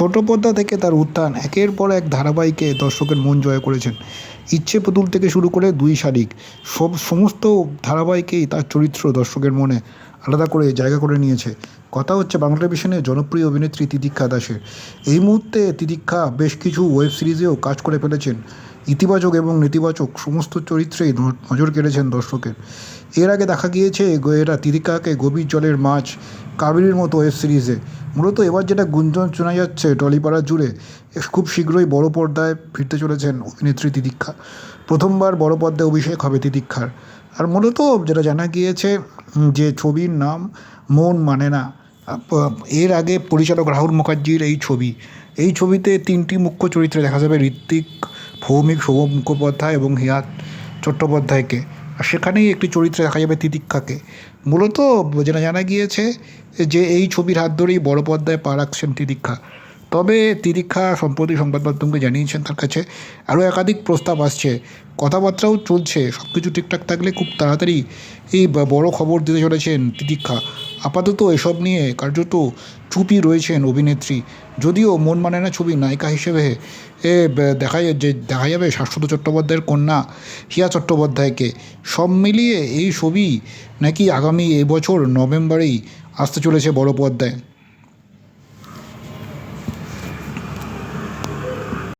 ছোট পর্দা থেকে তার উত্থান একের পর এক ধারাবাহিকে দর্শকের মন জয় করেছেন। ইচ্ছে পুতুল থেকে শুরু করে দুই শারিক সব সমস্ত ধারাবাহিকেই তার চরিত্র দর্শকের মনে আলাদা করে জায়গা করে নিয়েছে। কথা হচ্ছে বাংলা টেলিভিশনের জনপ্রিয় অভিনেত্রী তিতিক্ষা দাসের। এই মুহূর্তে তিতিক্ষা বেশ কিছু ওয়েব সিরিজেও কাজ করে ফেলেছেন। ইতিবাচক এবং নেতিবাচক সমস্ত চরিত্রেই নজর কেড়েছেন দর্শকের। এর আগে দেখা গিয়েছে গো- এরা তিতিক্ষাকে গভীর জলের মাছ কাবেরীর মতো ওয়েব সিরিজে। মূলত এবার যেটা গুঞ্জন শোনা যাচ্ছে টলিপাড়া জুড়ে খুব শীঘ্রই বড় পর্দায় ফিরতে চলেছেন অভিনেত্রী তিতিক্ষা। প্রথমবার বড় পর্দায় অভিষেক হবে তিতিক্ষার। আর মূলত যেটা জানা গিয়েছে যে ছবির নাম মন মানে না এর আগে পরিচালক রাহুল মুখার্জির এই ছবি। এই ছবিতে তিনটি মুখ্য চরিত্রে দেখা যাবে ঋত্বিক ভৌমিক শুভম মুখোপাধ্যায় এবং হিয়াত চট্টোপাধ্যায়কে। আর সেখানেই একটি চরিত্রে দেখা যাবে তিতিক্ষাকে। মূলত যেটা জানা গিয়েছে যে এই ছবির হাত ধরেই বড় পর্দায় পা রাখছেন তিতিক্ষা। তবে তিতিক্ষা সম্প্রতি সংবাদ মাধ্যমকে জানিয়েছেন তার কাছে, আরও একাধিক প্রস্তাব আসছে। কথাবার্তাও চলছে সব কিছু ঠিকঠাক থাকলে খুব তাড়াতাড়ি এই বড় খবর দিতে চলেছেন তিতিক্ষা। আপাতত এসব নিয়ে কার্যত চুপই রয়েছেন অভিনেত্রী। যদিও মন মানে না ছবি, নায়িকা হিসেবে এ দেখা যে, দেখা যাবে শাশ্বত চট্টোপাধ্যায়ের কন্যা হিয়া চট্টোপাধ্যায়কে। সব মিলিয়ে এই ছবি নাকি আগামী এবছর নভেম্বরেই আসতে চলেছে বড় পর্দায়।